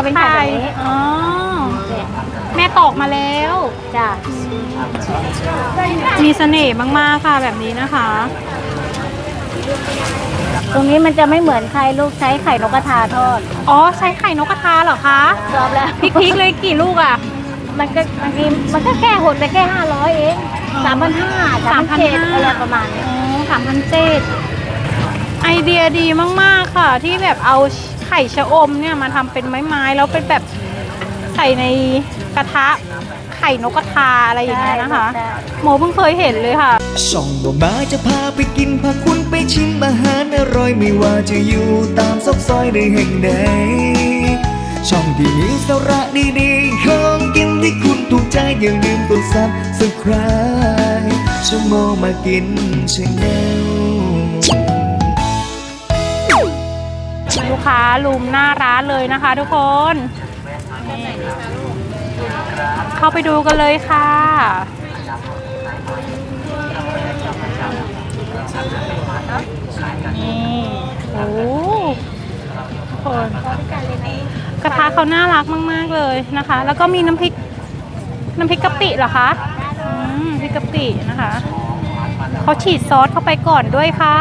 จะเป็นไข่แบบนี้อ๋อเนี่ยแม่ตอกมาแล้วจ้ะมีเสน่ห์มากๆค่ะแบบนี้นะคะ ตรงนี้มันจะไม่เหมือนไข่ลูกใช้ไข่นกกระทาทอดอ๋อใช้ไข่นกกระทาเหรอคะรอบแล้วพริกๆเลยกี่ลูกอะ มันก็บางทีมันก็แค่หดไปแค่ห้าร้อยเองอ๋อสามพันห้าสามพันเจ็ด3,500อะไรประมาณนี้อ๋อสามพันเจ็ดไอเดียดีมาก ๆ ค่ะ ที่แบบเอา ไข่ชะอมเนี่ยมาทำเป็นไม้ๆแล้วเป็นแบบใส่ในกระทะไข่นกกระทาอะไรอย่างเงี้ยนะคะได้โมเพิ่งเคยเห็นเลยค่ะช่องบ่มาจะพาไปกินพาคุณไปชิมอาหารอร่อยไม่ว่าจะอยู่ตามซอกซอยใดแห่งใดช่องที่มีสาระดีๆของกินที่คุณถูกใจอย่าลืมกดซับสไคร b e ช่องโมมากินชาแนล ลูกค้าลุมหน้าร้านเลยนะคะ ทุกคนเข้าไปดูกันเลยค่ะนี่โอ้ทุกคนกระทะเขาน่ารักมาก ๆ เลยนะคะ แล้วก็มีน้ำพริกน้ำพริกกะปิเหรอคะอืมพริกกะปินะคะเขาฉีดซอสเข้าไปก่อนด้วยค่ะ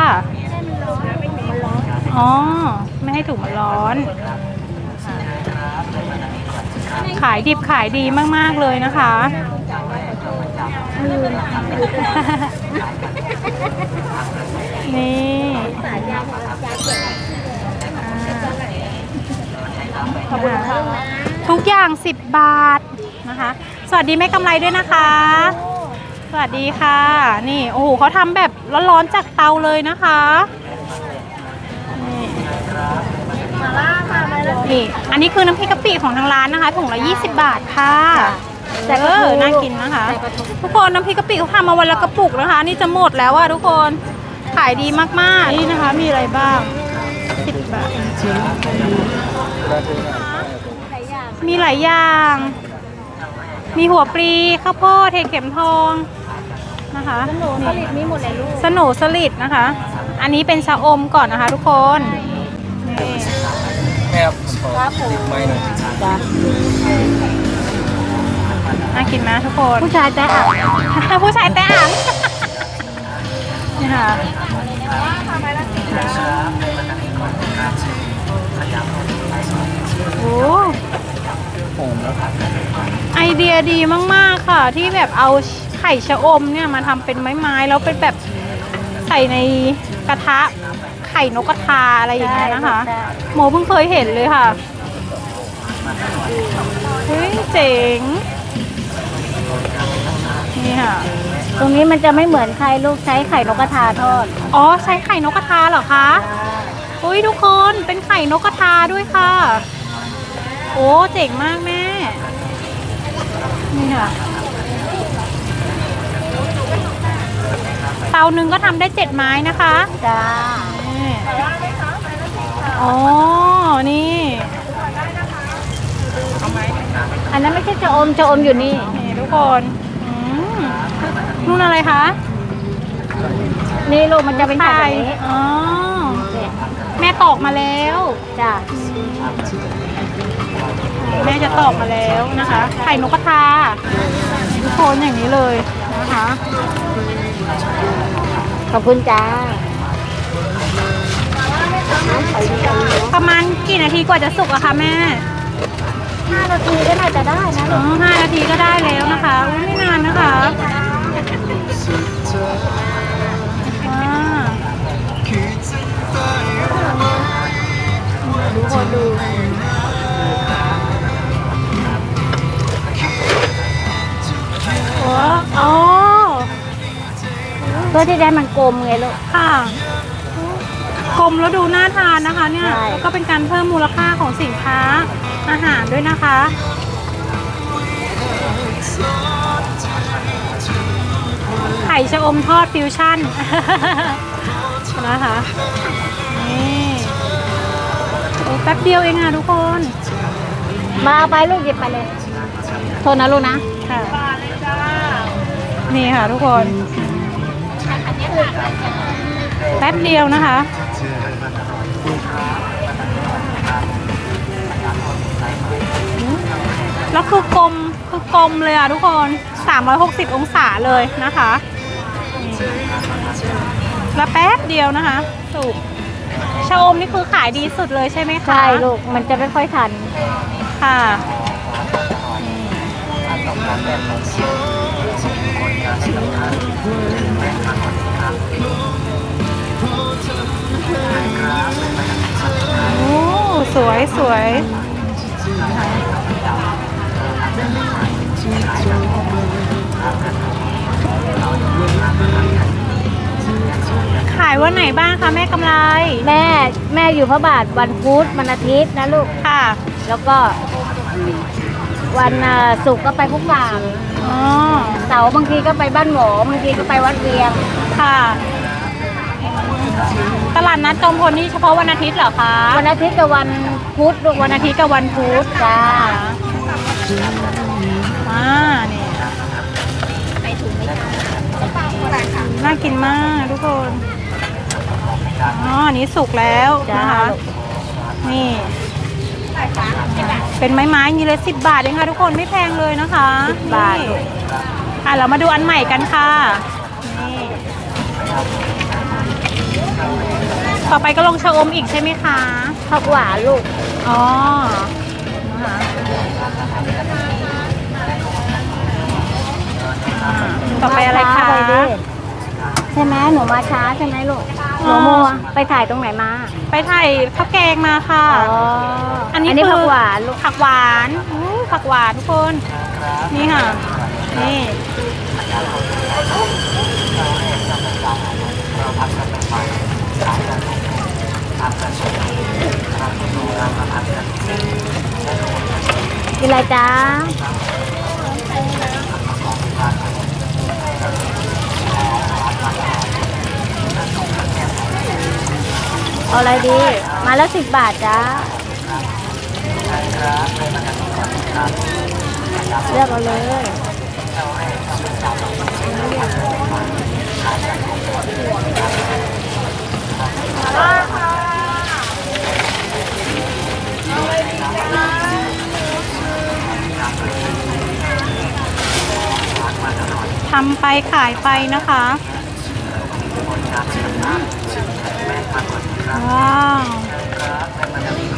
อ๋อ ไม่ให้ถุงมันร้อน ขายดิบขายดีมาก ๆ เลยนะคะ นี่ขอบคุณค่ะทุกอย่าง 10 บาทนะคะ สวัสดีแม่กำไรด้วยนะคะ สวัสดีค่ะ นี่ โอ้โหเขาทำแบบร้อนๆจากเตาเลยนะคะ นี่ อันนี้คือน้ำพริกกะปิของทางร้านนะคะถุงละ20 บาทค่ะแต่เออน่ากินนะคะ ทุกคนน้ำพริกกะปิเขาทำมาวันละกระปุกนะคะ นี่จะหมดแล้วอะทุกคนขายดีมากๆนี่นะคะมีอะไรบ้าง10บาทมีหลายอย่าง มีหัวปลีข้าวโพดเห็ดเข็มทองนะคะขนมผลิตมีหมดเลยลูกสโหนูสลิดนะคะ อันนี้เป็นชะอมก่อนนะคะ ทุกคนนี่ แม่ครับผมขอครับผมไม่หน่อยจ้ะน่ากินไหมทุกคน ผู้ชายแต่อะผู้ชายแต่อ่างนี่ค่ะโอ้หอมแล้วไอเดียดีมาก ๆ ค่ะ ที่แบบเอาไข่ชะอมเนี่ยมาทำเป็นไม้ ๆ แล้วเป็นแบบใส่ในกระทะไข่นกกระทาอะไรอย่างเงี้ยนะคะได้โมเพิ่งเคยเห็นเลยค่ะเฮ้ยเจ๋ง นี่ค่ะ ตรงนี้มันจะไม่เหมือนไข่ลูกใช้ไข่นกกระทาทอด อ๋อใช้ไข่นกกระทาเหรอคะอุ้ยทุกคนเป็นไข่นกกระทาด้วยค่ะ โอ้เจ๋งมากแม่ นี่ค่ะ เตาหนึ่งก็ทำได้เจ็ดไม้นะคะจ้านี่อ๋อ นี่ อันนั้นไม่ใช่จะอมจะอมอยู่นี่ นี่ทุกคนอืมนู่นอะไรคะนี่ลูกมันจะเป็นไข่แบบนี้อ๋อ เนี่ยแม่ตอกมาแล้ว จ้าแม่จะตอกมาแล้วนะคะ ไข่นกกระทาทุกคนอย่างนี้เลยนะคะ ขอบคุณจ้า ประมาณกี่นาทีกว่าจะสุกอะคะแม่ห้านาทีก็น่าจะได้นะอ๋ลูอกห้านาทีก็ได้แล้วนะคะอุ๊ยไม่นานนะคะอ่าดูคนดูโอ้อ๋อ เพื่อที่ได้มันกลมไงลูก ค่ะกลมแล้วดูน่าทานนะคะ เนี่ยใช่ แล้วก็เป็นการเพิ่มมูลค่าของสินค้าอาหารด้วยนะคะ ไข่ชะอมทอดฟิวชั่น นะคะ นี่โอ้แป๊บเดียวเองอะทุกคนมาเอาไปลูกหยิบไปเลยโทษนะลูกนะค่ะนี่ค่ะทุกคน แป๊บเดียวนะคะเแล้วคือกลมคือกลมเลยอะทุกคน 360 องศาเลยนะคะนี่แล้วแป๊บเดียวนะคะ สุกชะอมนี่คือขายดีสุดเลยใช่ไหมคะ ใช่ลูก มันจะไม่ค่อยทัน ค่ะ โอ้สวยสวยขายวันไหนบ้างคะแม่กำไรแม่แม่อยู่พระบาทวันพุธวันอาทิตย์นะลูก ค่ะแล้วก็วันเอ่อศุกร์ก็ไปพุกฟางอ๋อเสาร์บางทีก็ไปบ้านหมอบางทีก็ไปวัดเวียง ค่ะ ตลาดนัดจอมพลนี่เฉพาะวันอาทิตย์เหรอคะ วันอาทิตย์กับวันพุธลูกวันอาทิตย์กับวันพุธจ้าอ่านี่น่ากินมากทุกคนอ๋ออันนี้สุกแล้วจ้านะคะลูกนี่ เป็นไม้ไม้ๆอย่างนี้เลยสิบบาทเองค่ะทุกคนไม่แพงเลยนะคะบาทนี่ลูกอะเรามาดูอันใหม่กันค่ะ นี่ ต่อไปก็ลงชะอมอีกใช่ไหมคะผักหวานลูก อ๋อนะคะอ่าต่อไปอะไรคะมาช้าไปดิใช่ไหมหนูมาช้าใช่ไหมลูกหนูมัวไปถ่ายตรงไหนมาไปถ่ายข้าวแกงมาค่ะ อ๋ออันนี้นี้คือผักหวานลูก ผักหวานอู้ผักหวานทุกคน นี่ค่ะ นี่กิน อะไรจ้าเอาอะไรดี มาแล้วสิบบาทจ้าเลือกเอาเลย ทำไปขายไปนะคะว้าว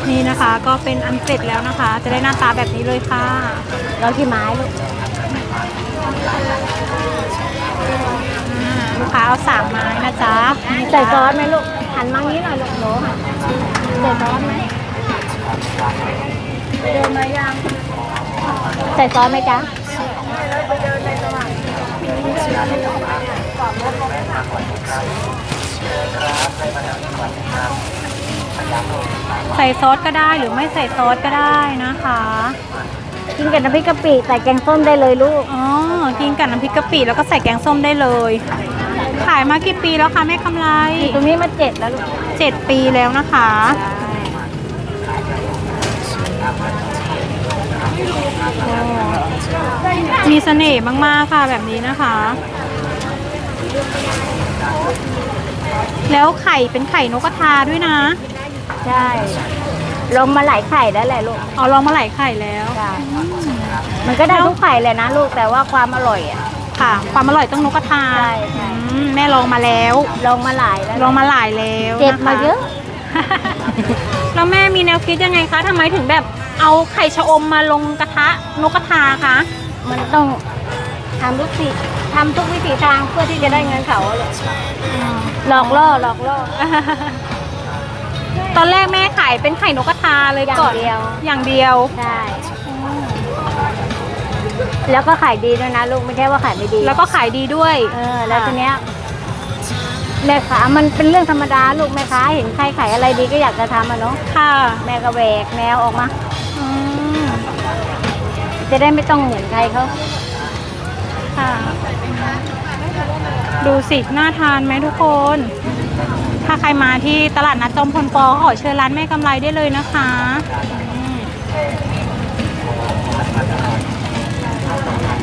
นี่นะคะก็เป็นอันเสร็จแล้วนะคะ จะได้หน้าตาแบบนี้เลยค่ะเรากี่ไม้ลูกอ่าลูกค้าเอาสามไม้นะจ๊ะใส่ซอสไหมลูกหันมางี้หน่อยลูกหนูใส่ซอสไหมเดินมายังใส่ซอสไหมจ๊ะ ใส่ซอสก็ได้หรือไม่ใส่ซอสก็ได้นะคะ กินกับน้ำพริกกะปิใส่แกงส้มได้เลยลูก อ๋อ กินกับน้ำพริกกะปิแล้วก็ใส่แกงส้มได้เลย ขายมากี่ปีแล้วคะแม่กำไรตรงนี้มาเจ็ดแล้วลูกเจ็ดปีแล้วนะคะ มีเสน่ห์มากๆค่ะแบบนี้นะคะ แล้วไข่เป็นไข่นกกระทาด้วยนะ ใช่ลงมาหลายไข่แล้วแหละลูก เอาลองมาหลายไข่แล้วใช่ มันก็ได้ทุกไข่เลยนะลูก แต่ว่าความอร่อยอะ ค่ะ ความอร่อยต้องนกกระทาใช่ใช่ อืมแม่ลองมาแล้วลงมาหลายแล้วลองมาหลายแล้วเจ็บนะคะมาเยอะ แล้วแม่มีแนวคิดยังไงคะทำไมถึงแบบเอาไข่ชะอมมาลงกระทะนกกระทาคะมันต้องทำทุกสิทำทุกวิถีทางเพื่อที่จะได้เงินเขาอะลูกหลอกล่อหลอกล่อ ตอนแรกแม่ขายเป็นไข่นกกระทาเลยอย่างก่อนเดียว อย่างเดียวใช่แล้วก็ขายดีด้วยนะลูกไม่ใช่ว่าขายไม่ดี แล้วก็ขายดีด้วย เออ แล้วทีเนี้ย แม่ค้ามันเป็นเรื่องธรรมดาลูกแม่ค้าเห็นใครขายอะไรดีก็อยากจะทำอะเนาะค่ะ แม่ก็แหวกแนวออกมาอืมจะได้ไม่ต้องเหมือนใครเขาค่ะ ดูสิ น่าทานไหมทุกคน ถ้าใครมาที่ตลาดนัดจอมพลปอขอเชิญร้านแม่กำไรได้เลยนะคะอืม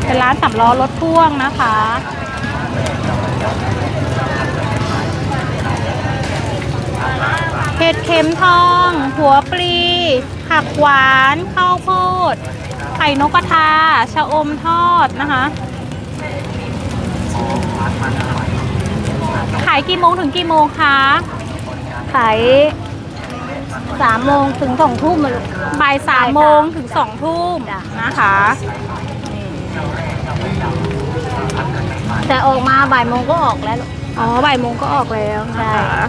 เป็นร้านสำล้อรถพ่วงนะคะ เห็ดเข็มทอง หัวปลี ผักหวาน ข้าวโพด ไข่นกกระทา ชะอมทอดนะคะ ขายกี่โมงถึงกี่โมงคะ ขายสามโมงถึงสองทุ่มมาลูก บ่ายสามใช่ค่ะโมงถึงสองทุ่มจ้ะ นะคะแต่ออกมาบ่ายโมงก็ออกแล้วลูก อ๋อบ่ายโมงก็ออกแล้วนะใช่คะ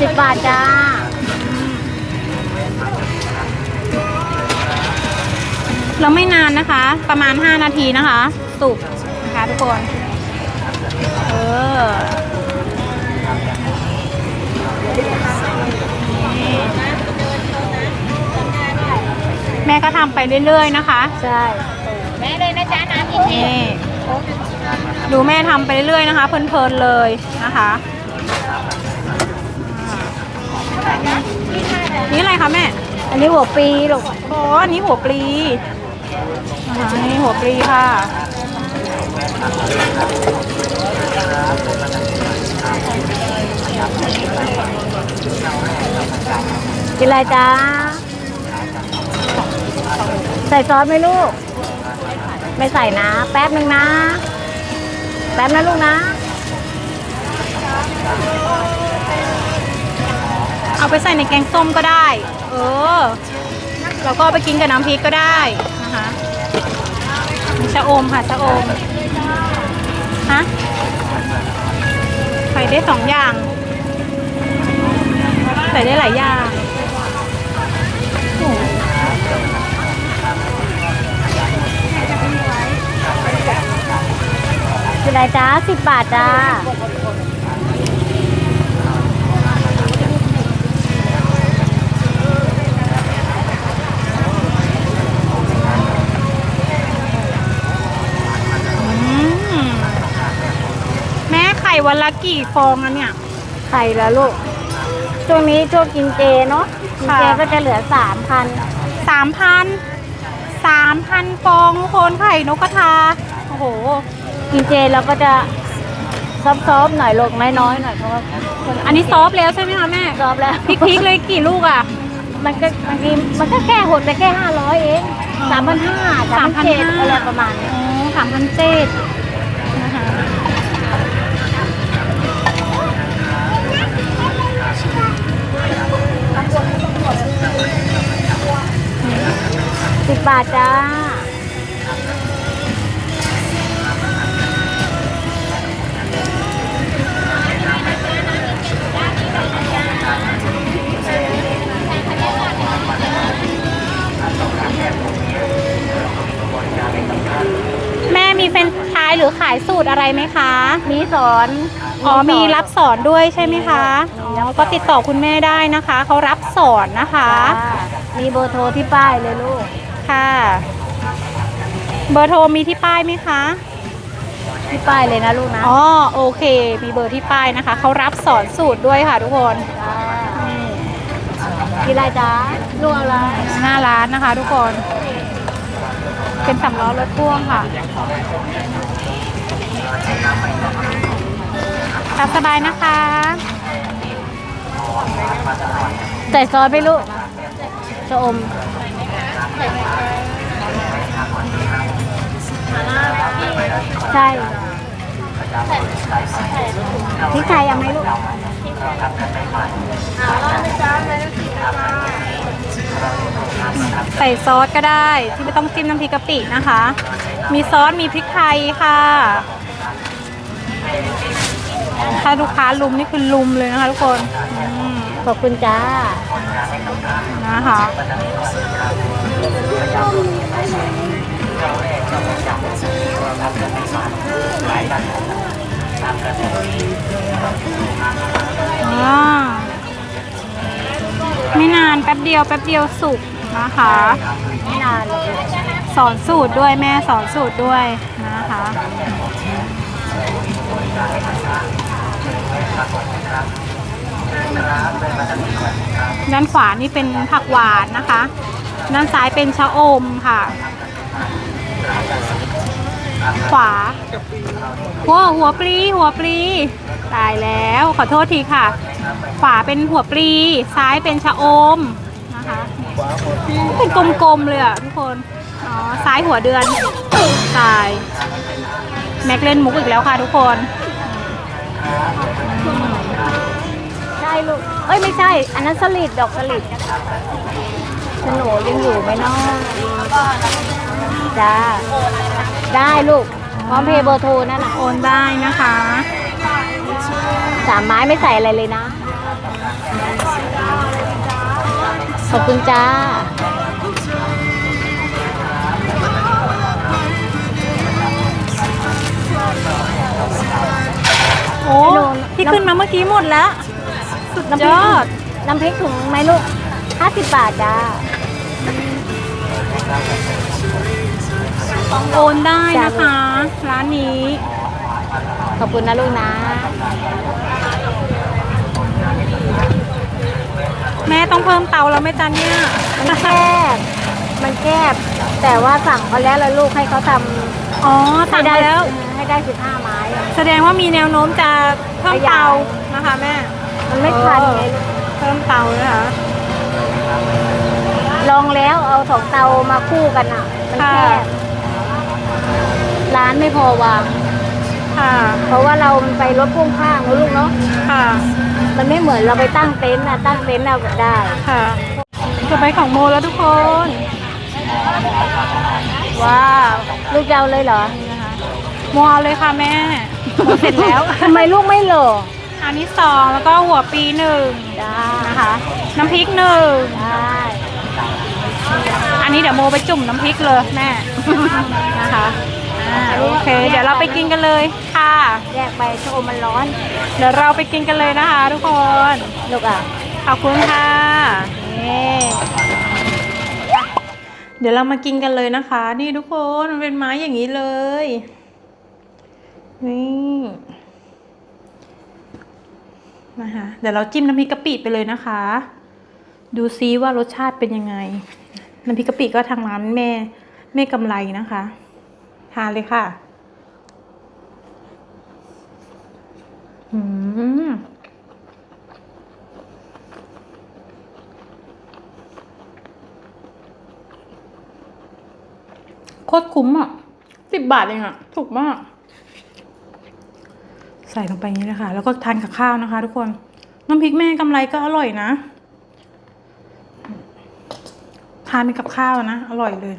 สิบบาทจ้าแล้วไม่นานนะคะ ประมาณ 5 นาทีนะคะ สุกนะคะทุกคน เออแม่ก็ทำไปเรื่อยๆนะคะ ใช่ นะจ๊ะน้ำนี่ดูแม่ทำไปเรื่อยๆนะคะ เพลินๆเลยนะคะอ่านี่อะไรคะแม่ อันนี้หัวปีลูกอ๋ออันนี้หัวปลีนะคะนี่หัวปลีค่ะ กินอะไรจ้า ใส่ซอสไหมลูก ไม่ใส่นะ แป๊บหนึ่งนะ แป๊บนะลูกนะ เอาไปใส่ในแกงส้มก็ได้ เออ แล้วก็ไปกินกับน้ำพริกก็ได้นะคะชะอมค่ะชะอมฮะใส่ได้สองอย่าง ใส่ได้หลายอย่าง กินอะไรจ้าสิบบาทจ้าอืมแม่ไข่วันละกี่ฟองอะเนี่ย ไข่แล้วลูก ช่วงนี้ช่วงกินเจเนาะ กินเจค่ะ ก็จะเหลือสามพันสามพันสามพันฟองทุกคนไข่นกกระทา โอ้โห กินเจเราก็จะซอฟๆหน่อยลูกน้อยๆหน่อยเพราะว่าคนอันนี้ซอฟต์แล้วใช่ไหมคะแม่ซอฟแล้วพริกๆเลยกี่ลูกอะ มันก็บางทีมันก็แค่หดไปแค่ห้าร้อยเองอ๋อสามพันห้าสามพันเจ็ด3,500 อะไรประมาณนี้อ๋อสามพันเจ็ดนะคะสิบบาทจ้า ไรไหมคะ มีสอนอ๋อมีรับสอนด้วยใช่ไหมคะมีอ๋รับสออนก็ติดต่อคุณแม่ได้นะคะ เขารับสอนนะคะจ้ามีเบอร์โทรที่ป้ายเลยลูก ค่ะ เบอร์โทรมีที่ป้ายไหมคะที่ป้ายเลยนะลูกนะ อ๋อโอเค มีเบอร์ที่ป้ายนะคะ เขารับสอนสูตรด้วยค่ะทุกคนจ้ากินอะไรจ้าลูกเอาอะไรหน้าร้านนะคะทุกคน เป็นสำล้อรถพ่วงค่ะรับสบายนะคะใส่ซอสไหมลูกชะอมใช่พริกไทยเอาไหมลูก ใส่ซอสก็ได้ที่ไม่ต้องจิ้มน้ำพริกกะปินะคะ มีซอสมีพริกไทยค่ะ ถ้าลูกค้าลุมนี่คือลุมเลยนะคะทุกคนอขอบคุณจ้านะคะอ่า ไม่นานแป๊บเดียวแป๊บเดียวสุกนะคะ ไม่นานสอนสูตรด้วยแม่สอนสูตรด้วยนะคะด้านขวานี่เป็นผักหวานนะคะ ด้านซ้ายเป็นชะอมค่ะ ขวาหัวหัวปลีหัวปลีตายแล้วขอโทษทีค่ะ ขวาเป็นหัวปลีซ้ายเป็นชะอมนะคะเป็นกลมๆเลยอะทุกคนอ๋อซ้ายหัวเดือนตายแม็กเล่นมุกอีกแล้วค่ะทุกคนใช่ลูกเอ้ยไม่ใช่ อันนั้นสลิดดอกสลิดสโหนยังอยู่ไหมเน้องจ้าได้ลูกพร้อมเพย์เบอร์โทรนั่นน่ะโอนได้นะคะสามไม้ไม่ใส่อะไรเลยนะ ขอบคุณจ้า โอ้ที่ขึ้นมาเมื่อกี้หมดแล้ว สุดยอด น้ำพริกถุงไหมลูกห้าสิบบาทจ้าโอนได้นะคะ ร้านนี้ ขอบคุณนะลูกนะ แม่ ต้องเพิ่มเตาแล้วไหม่จันเนี่ยมันแคบ มันแคบ แต่ว่าสั่งเขาแล้วแล้วลูกให้เขาทำอ๋อสั่งให้ได้มาแล้ว ให้ได้สิบห้าไม้อะแสดงว่ามีแนวโน้มจะเพิ่มเตานะคะแม่ มันไม่ทันไงลูกเพิ่มเตาเลยค่ะลองแล้วเอาสองเตามาคู่กันอะ มันแคค่ะ บ ร้านไม่พอวาง ค่ะ เพราะว่าเรามันไปรถพ่วงข้างนะลูกเนาะ ค่ะ มันไม่เหมือนเราไปตั้งเต็นท์นะตั้งเต็นท์เราได้ค่ะจะไปของโมแล้วทุกคน ว้าวลูกจะเอาเลยเหรอโมเอาเลยค่ะแม่โมเสร็จแล้วทำไมลูกไม่โหลอันนี้สองแล้วก็หัวปีหนึ่งได้นะคะ น้ำพริกหนึ่งได้อันนี้เดี๋ยวโมไปจุ่มน้ำพริกเลยแม่นะคะอ่า โอเค เดี๋ยวเราไปกินกันเลยค่ะ แยกไปโชว์มันร้อน เดี๋ยวเราไปกินกันเลยนะคะ ทุกคนลูกอะขอบคุณค่ะนี่เดี๋ยวเรามากินกันเลยนะคะ นี่ทุกคนมันเป็นไม้อย่างนี้เลยนี่นะคะเดี๋ยวเราจิ้มน้ำพริกกะปิไปเลยนะคะ ดูซิว่ารสชาติเป็นยังไงน้ำพริกกะปิก็ทางร้านแม่แม่กำไรนะคะ ทานเลยค่ะ อืมโคตรคุ้มอะสิบบาทเองอะ ถูกมาก ใส่ลงไปนี้เลยค่ะแล้วก็ทานกับข้าวนะคะ ทุกคน น้ำพริกแม่กำไรก็อร่อยนะ ทานไปกับข้าวนะ อร่อยเลย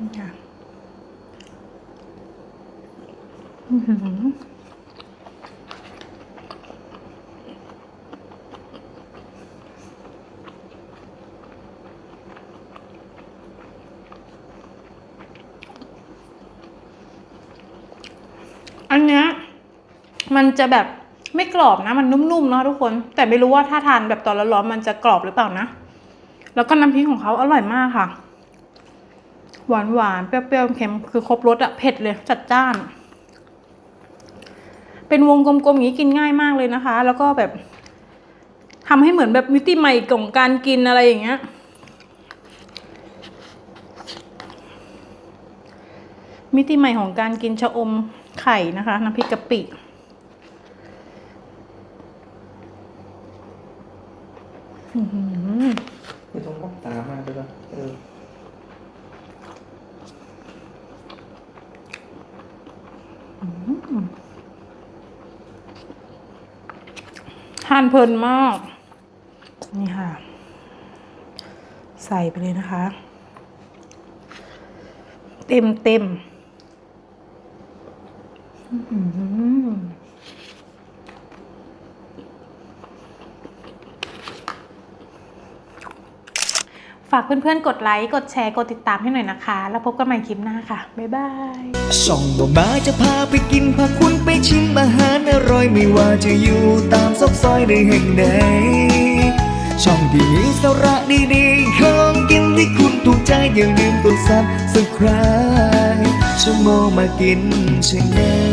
นี่ค่ะ อันเนี้ยมันจะแบบไม่กรอบนะ มันนุ่มๆเนาะทุกคน แต่ไม่รู้ว่าถ้าทานแบบตอนร้อนๆมันจะกรอบหรือเปล่านะ แล้วก็น้ำพริกของเขาอร่อยมากค่ะ หวานหวานๆเปรี้ยวๆเค็มคือครบรสอะเผ็ดเลยจัดจ้าน เป็นวงกลมๆอย่างนี้กินง่ายมากเลยนะคะ แล้วก็แบบทำให้เหมือนแบบมิติใหม่ของการกินอะไรอย่างเงี้ย มิติใหม่ของการกินชะอมไข่นะคะน้ำพริกกะปิอืมต้องรับตามากด้วยป่ะเออ ทานเพลินมาก นี่ค่ะ ใส่ไปเลยนะคะ เต็มเต็มอืมหือฝากเพื่อนๆ กดไลค์ กดแชร์ กดติดตามให้หน่อยนะคะ แล้วพบกันใหม่คลิปหน้าค่ะ บ๊ายบายช่องบ่มาจะพาไปกิน พาคุณไปชิมอาหารอร่อยไม่ว่าจะอยู่ตามซอกซอยในแห่งใดช่องที่มีสาระดีๆของกินที่คุณถูกใจอย่าลืมกดซับสไคร b e ชั่วโมงมากินชาแนล